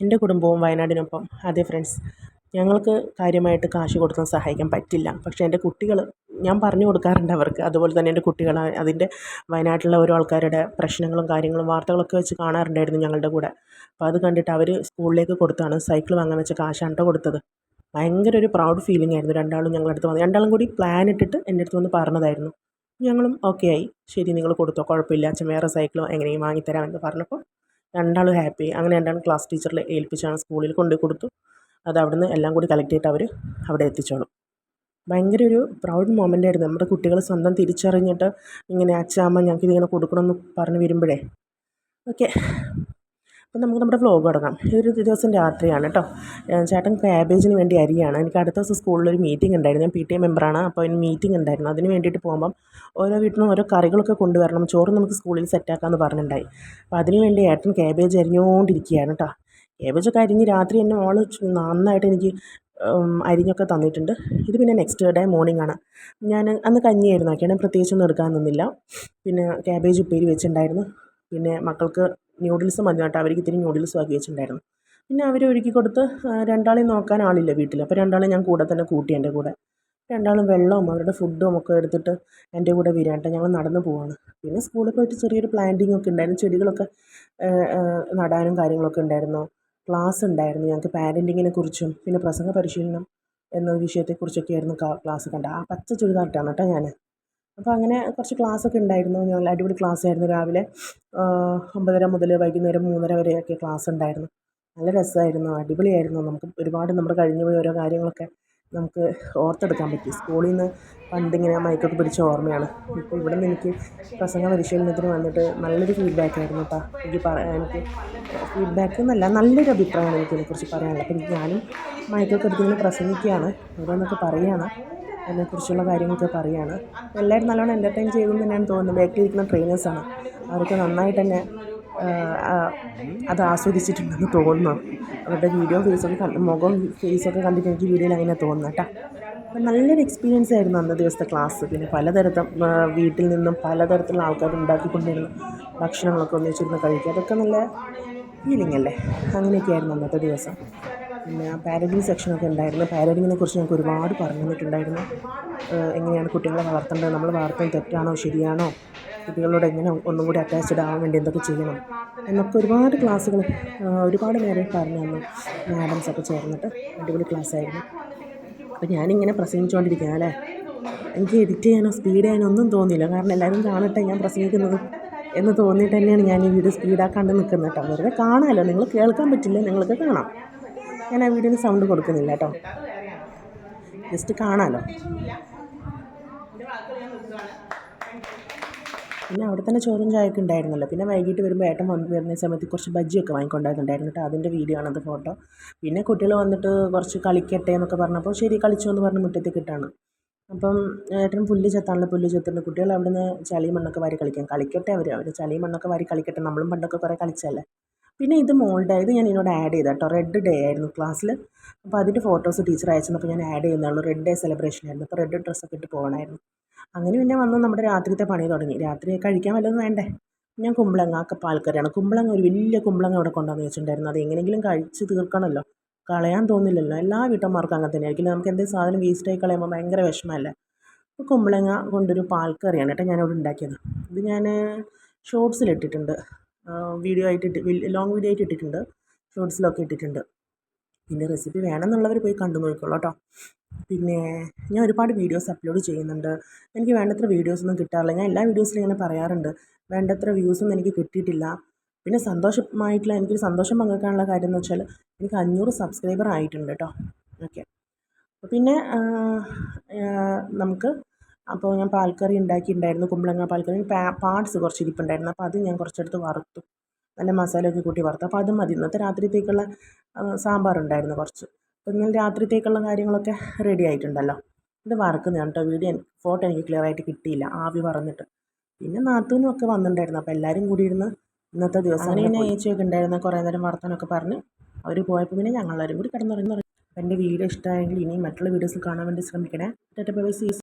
എന്റെ കുടുംബവും വയനാടിനൊപ്പം. അതെ ഫ്രണ്ട്സ് ഞങ്ങൾക്ക് കാര്യമായിട്ട് കാശ് കൊടുക്കാൻ സഹായിക്കാൻ പറ്റില്ല. പക്ഷേ എന്റെ കുട്ടികൾ ഞാൻ പറഞ്ഞു കൊടുക്കാറുണ്ട് അവർക്ക്. അതുപോലെ തന്നെ എന്റെ കുട്ടികൾ അതിന്റെ വയനാട്ടിലുള്ള ഓരോ ആൾക്കാരുടെ പ്രശ്നങ്ങളും കാര്യങ്ങളും വാർത്തകളൊക്കെ വെച്ച് കാണാറുണ്ടായിരുന്നു ഞങ്ങളുടെ കൂടെ. അപ്പോൾ അത് കണ്ടിട്ട് അവർ സ്കൂളിലേക്ക് കൊടുത്താണ്. സൈക്കിൾ വാങ്ങാൻ വെച്ച കാശാണ് കൊടുത്തത്. ഭയങ്കര ഒരു പ്രൗഡ് ഫീലിംഗ് ആയിരുന്നു രണ്ടാളും ഞങ്ങളുടെ അടുത്ത് വന്ന്. രണ്ടാളും കൂടി പ്ലാൻ ഇട്ടിട്ട് എന്റെ അടുത്ത് വന്ന് പറഞ്ഞതായിരുന്നു. ഞങ്ങളും ഓക്കെ ആയി. ശരി നിങ്ങൾ കൊടുത്തോ കുഴപ്പമില്ല. അച്ഛൻ വേറെ സൈക്കിൾ എങ്ങനെയും വാങ്ങിത്തരാമെന്ന് പറഞ്ഞപ്പോൾ രണ്ടാളും ഹാപ്പി. അങ്ങനെ രണ്ടാളും ക്ലാസ് ടീച്ചറിൽ ഏൽപ്പിച്ചാണ് സ്കൂളിൽ കൊണ്ടുപോയി കൊടുത്തു. അത് അവിടുന്ന് എല്ലാം കൂടി കളക്ട് ചെയ്തിട്ട് അവർ അവിടെ എത്തിച്ചോളും. ഭയങ്കര ഒരു പ്രൗഡ് മൊമെന്റ് ആയിരുന്നു. നമ്മുടെ കുട്ടികൾ സ്വന്തം തിരിച്ചറിഞ്ഞിട്ട് ഇങ്ങനെ അച്ഛാ അമ്മ ഞങ്ങൾക്ക് ഇതിങ്ങനെ കൊടുക്കണമെന്ന് പറഞ്ഞ് വരുമ്പോഴേ. ഓക്കെ അപ്പം നമുക്ക് നമ്മുടെ വ്ലോഗ് തുടങ്ങാം. ഇതൊരു ദിവസം രാത്രിയാണ് കേട്ടോ. ചേട്ടൻ ക്യാബേജിന് വേണ്ടി അരിയാണ്. എനിക്ക് അടുത്ത ദിവസം സ്കൂളിലൊരു മീറ്റിംഗ് ഉണ്ടായിരുന്നു. ഞാൻ പി ടി എ മെമ്പറാണ് അപ്പോൾ അതിന് മീറ്റിംഗ് ഉണ്ടായിരുന്നു. അതിന് വേണ്ടിയിട്ട് പോകുമ്പം ഓരോ വീട്ടിൽ നിന്നും ഓരോ കറികളൊക്കെ കൊണ്ടുവരണം. ചോറ് നമുക്ക് സ്കൂളിൽ സെറ്റാക്കാമെന്ന് പറഞ്ഞിട്ടുണ്ടായി. അപ്പോൾ അതിന് വേണ്ടി ഏട്ടൻ ക്യാബേജ് അരിഞ്ഞുകൊണ്ടിരിക്കുകയാണ് കേട്ടോ. ക്യാബേജൊക്കെ അരിഞ്ഞ് രാത്രി എന്നെ ഓൾ നന്നായിട്ട് എനിക്ക് അരിഞ്ഞൊക്കെ തന്നിട്ടുണ്ട്. ഇത് പിന്നെ നെക്സ്റ്റ് ഡേ മോർണിംഗ് ആണ്. ഞാൻ അന്ന് കഞ്ഞിയായിരുന്നു. ആക്കിയാണ് പ്രത്യേകിച്ചൊന്നും എടുക്കാൻ നിന്നില്ല. പിന്നെ ക്യാബേജ് ഉപ്പേരി വെച്ചിട്ടുണ്ടായിരുന്നു. പിന്നെ മക്കൾക്ക് ന്യൂഡിൽസ് മതി കേട്ടോ. അവർക്ക് ഇത്തിരി ന്യൂഡിൽസ് ആക്കി വെച്ചിട്ടുണ്ടായിരുന്നു. പിന്നെ അവർ ഒരുക്കി കൊടുത്ത് രണ്ടാളെയും നോക്കാൻ ആളില്ല വീട്ടിൽ അപ്പോൾ രണ്ടാളെയും ഞാൻ കൂടെ തന്നെ കൂട്ടി എന്റെ കൂടെ. രണ്ടാളും വെള്ളവും അവരുടെ ഫുഡും ഒക്കെ എടുത്തിട്ട് എന്റെ കൂടെ വരാട്ടെ ഞങ്ങൾ നടന്നു പോവാണ്. പിന്നെ സ്കൂളിൽ പോയിട്ട് ചെറിയൊരു പ്ലാന്റിംഗ് ഒക്കെ ഉണ്ടായിരുന്നു. ചെടികളൊക്കെ നടാനും കാര്യങ്ങളൊക്കെ ഉണ്ടായിരുന്നു. ക്ലാസ് ഉണ്ടായിരുന്നു. ഞങ്ങൾക്ക് പാരന്റിങ്ങിനെ കുറിച്ചും പിന്നെ പ്രസംഗ പരിശീലനം എന്ന വിഷയത്തെക്കുറിച്ചൊക്കെ ആയിരുന്നു ക്ലാസ് കണ്ടത്. ആ പച്ച ചുരിദാറിട്ടാണ് കേട്ടോ ഞാൻ അപ്പോൾ അങ്ങനെ കുറച്ച് ക്ലാസ്സൊക്കെ ഉണ്ടായിരുന്നു. നല്ല അടിപൊളി ക്ലാസ് ആയിരുന്നു രാവിലെ ഒമ്പതര മുതൽ വൈകുന്നേരം മൂന്നര വരെയൊക്കെ ക്ലാസ് ഉണ്ടായിരുന്നു നല്ല രസമായിരുന്നു. അടിപൊളിയായിരുന്നു. നമുക്ക് ഒരുപാട് നമ്മുടെ കഴിഞ്ഞു പോയ ഓരോ കാര്യങ്ങളൊക്കെ നമുക്ക് ഓർത്തെടുക്കാൻ പറ്റി. സ്കൂളിൽ നിന്ന് പണ്ടിങ്ങനെ മൈക്കൊക്കെ പിടിച്ച ഓർമ്മയാണ്. ഇപ്പോൾ ഇവിടെ നിന്ന് എനിക്ക് പ്രസംഗ പരിശീലനത്തിന് വന്നിട്ട് നല്ലൊരു ഫീഡ്ബാക്ക് ആയിരുന്നു കേട്ടോ എനിക്ക് പറയാൻ എനിക്ക് ഫീഡ്ബാക്ക് എന്നല്ല നല്ലൊരു അഭിപ്രായമാണ് എനിക്ക് ഇതിനെക്കുറിച്ച് പറയാനുള്ളത്. അപ്പോൾ ഞാനും മൈക്കൊക്കെ എടുത്തിങ്ങനെ പ്രസംഗിക്കുകയാണ്. ഓരോന്നൊക്കെ പറയുകയാണ്. അതിനെക്കുറിച്ചുള്ള കാര്യങ്ങളൊക്കെ പറയുകയാണ് എല്ലാവരും നല്ലോണം എന്റർടൈൻ ചെയ്തു എന്ന് തന്നെയാണ് തോന്നുന്നത്. ബാക്കിലിരിക്കുന്ന ട്രെയിനേഴ്സാണ് അവർക്ക് നന്നായിട്ട് തന്നെ അത് ആസ്വദിച്ചിട്ടുണ്ടെന്ന് തോന്നുന്നു. അവരുടെ വീഡിയോ ഫേസൊക്കെ കണ്ട് മുഖം ഫേസൊക്കെ കണ്ടിട്ട് എനിക്ക് വീഡിയോയിൽ അങ്ങനെ തോന്നുന്നു കേട്ടോ. അപ്പം നല്ലൊരു എക്സ്പീരിയൻസ് ആയിരുന്നു അന്ന് ദിവസത്തെ ക്ലാസ് പിന്നെ പലതരത്തും വീട്ടിൽ നിന്നും പലതരത്തിലുള്ള ആൾക്കാർ ഉണ്ടാക്കിക്കൊണ്ടിരുന്ന ഭക്ഷണങ്ങളൊക്കെ ഒന്നിച്ചിരുന്ന് കഴിക്കുക. അതൊക്കെ നല്ല ഫീലിംഗ് അല്ലേ? അങ്ങനെയൊക്കെയായിരുന്നു അന്നത്തെ ദിവസം. പിന്നെ പാരന്റിങ് സെക്ഷനൊക്കെ ഉണ്ടായിരുന്നു. പാരന്റിങ്ങിനെ കുറിച്ച് ഞങ്ങൾക്ക് ഒരുപാട് പറഞ്ഞു തന്നിട്ടുണ്ടായിരുന്നു എങ്ങനെയാണ് കുട്ടികളെ വളർത്തേണ്ടത്? നമ്മൾ വളർത്തുന്നത് തെറ്റാണോ? ശരിയാണോ? കുട്ടികളോട് എങ്ങനെ ഒന്നും കൂടി അറ്റാച്ച്ഡ് ആവാൻ വേണ്ടി എന്തൊക്കെ ചെയ്യണം? എന്നൊക്കെ ഒരുപാട് ക്ലാസ്സുകൾ ഒരുപാട് നേരം പറഞ്ഞു തന്നു മാഡംസൊക്കെ ചേർന്നിട്ട്. അടിപൊളി ക്ലാസ്സായിരുന്നു അപ്പോൾ ഞാനിങ്ങനെ പ്രസംഗിച്ചുകൊണ്ടിരിക്കുകയാണ് അല്ലേ? എനിക്ക് എഡിറ്റ് ചെയ്യാനോ സ്പീഡ് ചെയ്യാനോ ഒന്നും തോന്നിയില്ല. കാരണം എല്ലാവരും കാണട്ടെ ഞാൻ പ്രസംഗിക്കുന്നത് എന്ന് തോന്നിയിട്ട് തന്നെയാണ് ഞാൻ ഈ വീഡിയോ സ്പീഡാക്കാണ്ട് നിൽക്കുന്നത് കേട്ടോ. വെറുതെ കാണാമല്ലോ. നിങ്ങൾ കേൾക്കാൻ പറ്റില്ല നിങ്ങൾക്ക് കാണാം. ഞാൻ ആ വീഡിയോയിൽ സൗണ്ട് കൊടുക്കുന്നില്ല കേട്ടോ. ജസ്റ്റ് കാണാമല്ലോ പിന്നെ അവിടെ തന്നെ ചോറും ചായയൊക്കെ ഉണ്ടായിരുന്നല്ലോ. പിന്നെ വൈകിട്ട് വരുമ്പോൾ ഏട്ടൻ വന്ന് വരുന്ന സമയത്ത് കുറച്ച് ബജ്ജിയൊക്കെ വാങ്ങിക്കൊണ്ടായിരുന്നുണ്ടായിരുന്നു കേട്ടോ അതിന്റെ വീഡിയോ ആണത് ഫോട്ടോ പിന്നെ കുട്ടികൾ വന്നിട്ട് കുറച്ച് കളിക്കട്ടെ എന്നൊക്കെ പറഞ്ഞപ്പോൾ ശരി കളിച്ചു എന്ന് പറഞ്ഞ് മുറ്റത്തേക്ക് ഇട്ടാണ് അപ്പം ഏട്ടൻ പുല്ല് ചെത്താനുള്ള പുല്ല് ചെത്തുന്നുണ്ട് കുട്ടികൾ അവിടെ നിന്ന് ചളിയും മണ്ണൊക്കെ വാരി കളിക്കാം. കളിക്കട്ടെ അവർ അവർ ചളിയും മണ്ണൊക്കെ വാരി കളിക്കട്ടെ. നമ്മളും പണ്ടൊക്കെ കുറേ കളിച്ചല്ലേ പിന്നെ ഇത് മോൾഡായി ഇത് ഞാൻ ഇതിനോട് ആഡ് ചെയ്ത കേട്ടോ റെഡ് ഡേ ആയിരുന്നു ക്ലാസ്സിൽ അപ്പോൾ അതിന്റെ ഫോട്ടോസ് ടീച്ചർ അയച്ചപ്പോൾ ഞാൻ ആഡ് ചെയ്യുന്നുള്ളൂ റെഡ് ഡേ സെലിബ്രേഷൻ ആയിരുന്നു. അപ്പോൾ റെഡ് ഡ്രസ്സൊക്കെ ഇട്ട് പോകണമായിരുന്നു അങ്ങനെ പിന്നെ വന്ന് നമ്മുടെ രാത്രിത്തെ പണി തുടങ്ങി. രാത്രി കഴിക്കാൻ വല്ലതും വേണ്ടേ? ഞാൻ കുമ്പളങ്ങ ഒക്കെ പാൽക്കറിയാണ് കുമ്പളങ്ങ ഒരു വലിയ കുമ്പളങ്ങ അവിടെ കൊണ്ടുവന്ന് വെച്ചിട്ടുണ്ടായിരുന്നു. അത് എങ്ങനെയെങ്കിലും കഴിച്ച് തീർക്കണമല്ലോ കളയാൻ തോന്നില്ലല്ലോ. എല്ലാ വീട്ടമ്മമാർക്കും അങ്ങനെ തന്നെ ആയിരിക്കില്ല? നമുക്ക് എന്തെങ്കിലും സാധനം വേസ്റ്റായി കളയുമ്പോൾ ഭയങ്കര വിഷമമല്ലേ? കുമ്പളങ്ങ കൊണ്ടൊരു പാൽക്കറിയാണ് കേട്ടോ ഞാനിവിടെ ഉണ്ടാക്കിയത്. ഇത് ഞാൻ ഷോർട്സിലിട്ടിട്ടുണ്ട് വീഡിയോ ആയിട്ട് ലോങ് വീഡിയോ ആയിട്ട് ഇട്ടിട്ടുണ്ട് ഷോർട്സിലൊക്കെ ഇട്ടിട്ടുണ്ട്. പിന്നെ റെസിപ്പി വേണമെന്നുള്ളവർ പോയി കണ്ടു നോക്കിക്കോളൂ കേട്ടോ. പിന്നെ ഞാൻ ഒരുപാട് വീഡിയോസ് അപ്ലോഡ് ചെയ്യുന്നുണ്ട്. എനിക്ക് വേണ്ടത്ര വീഡിയോസൊന്നും കിട്ടാറില്ല. ഞാൻ എല്ലാ വീഡിയോസിലും ഇങ്ങനെ പറയാറുണ്ട്. വേണ്ടത്ര വ്യൂസൊന്നും എനിക്ക് കിട്ടിയിട്ടില്ല. പിന്നെ സന്തോഷമായിട്ടുള്ള എനിക്കൊരു സന്തോഷം പങ്കുവെക്കാനുള്ള കാര്യം എന്ന് വെച്ചാൽ എനിക്ക് അഞ്ഞൂറ് സബ്സ്ക്രൈബർ ആയിട്ടുണ്ട് കേട്ടോ. ഓക്കെ പിന്നെ നമുക്ക് അപ്പോൾ ഞാൻ പാൽക്കറി ഉണ്ടാക്കിയിട്ടുണ്ടായിരുന്നു കുമ്പളങ്ങ പാൽക്കറി പാർട്സ് കുറച്ച് ഇരിപ്പുണ്ടായിരുന്നു അപ്പോൾ അത് ഞാൻ കുറച്ചെടുത്ത് വറുത്തു. നല്ല മസാലയൊക്കെ കൂട്ടി വറുത്തു. അപ്പോൾ അത് മതി. ഇന്നത്തെ രാത്രിത്തേക്കുള്ള സാമ്പാറുണ്ടായിരുന്നു കുറച്ച്. അപ്പോൾ ഇന്നലെ രാത്രിത്തേക്കുള്ള കാര്യങ്ങളൊക്കെ റെഡി ആയിട്ടുണ്ടല്ലോ. ഇത് വറുക്കുന്നതാണ് കേട്ടോ. വീഡിയോ ഫോട്ടോ എനിക്ക് ക്ലിയർ ആയിട്ട് കിട്ടിയില്ല. ആവി പറഞ്ഞിട്ട് പിന്നെ നാത്തൂനും ഒക്കെ വന്നിട്ടുണ്ടായിരുന്നു. അപ്പോൾ എല്ലാവരും കൂടി ഇരുന്ന് ഇന്നത്തെ ദിവസം അങ്ങനെ പിന്നെ ഏച്ചിയൊക്കെ ഉണ്ടായിരുന്ന. കുറേ നേരം വർത്തനൊക്കെ പറഞ്ഞ് അവർ പോയപ്പോൾ പിന്നെ ഞങ്ങളെല്ലാവരും കൂടി കിടന്നുറങ്ങി. എന്റെ വീഡിയോ ഇഷ്ടമായെങ്കിൽ ഇനിയും മറ്റുള്ള വീഡിയോസ് കാണാൻ വേണ്ടി ശ്രമിക്കണേ. ടാറ്റ ബൈ സീസ്